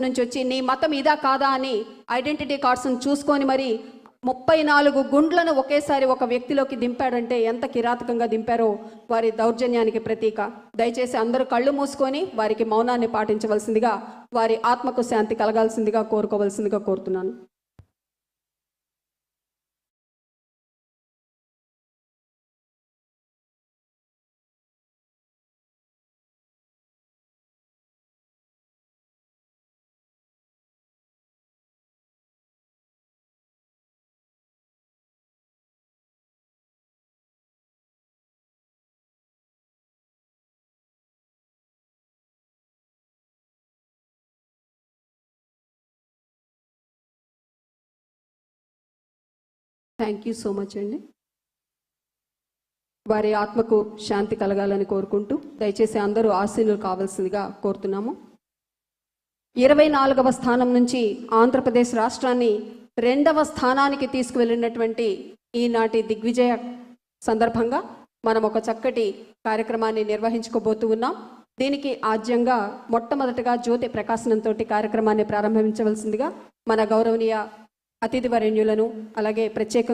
నుంచి వచ్చి నీ మతం ఇదా కాదా? అని ఐడెంటిటీ కార్డ్స్ని చూసుకొని మరి ముప్పై నాలుగు గుండ్లను ఒకేసారి ఒక వ్యక్తిలోకి దింపాడంటే ఎంత కిరాతకంగా దింపారో వారి దౌర్జన్యానికి ప్రతీక. దయచేసి అందరూ కళ్ళు మూసుకొని వారికి మౌనాన్ని పాటించవలసిందిగా వారి ఆత్మకు శాంతి కలగాల్సిందిగా కోరుకోవలసిందిగా కోరుతున్నాను. థ్యాంక్ యూ సో మచ్ అండి వారి ఆత్మకు శాంతి కలగాలని కోరుకుంటూ దయచేసి అందరూ ఆశీనులు కావాల్సిందిగా కోరుతున్నాము. ఇరవై నాలుగవ స్థానం నుంచి ఆంధ్రప్రదేశ్ రాష్ట్రాన్ని రెండవ స్థానానికి తీసుకువెళ్ళినటువంటి ఈనాటి దిగ్విజయ సందర్భంగా మనం ఒక చక్కటి కార్యక్రమాన్ని నిర్వహించుకోబోతూ ఉన్నాం. దీనికి ఆద్యంగా మొట్టమొదటగా జ్యోతి ప్రకాశనంతో కార్యక్రమాన్ని ప్రారంభించవలసిందిగా మన గౌరవనీయ అతిథి వరణ్యులను అలాగే ప్రత్యేకంగా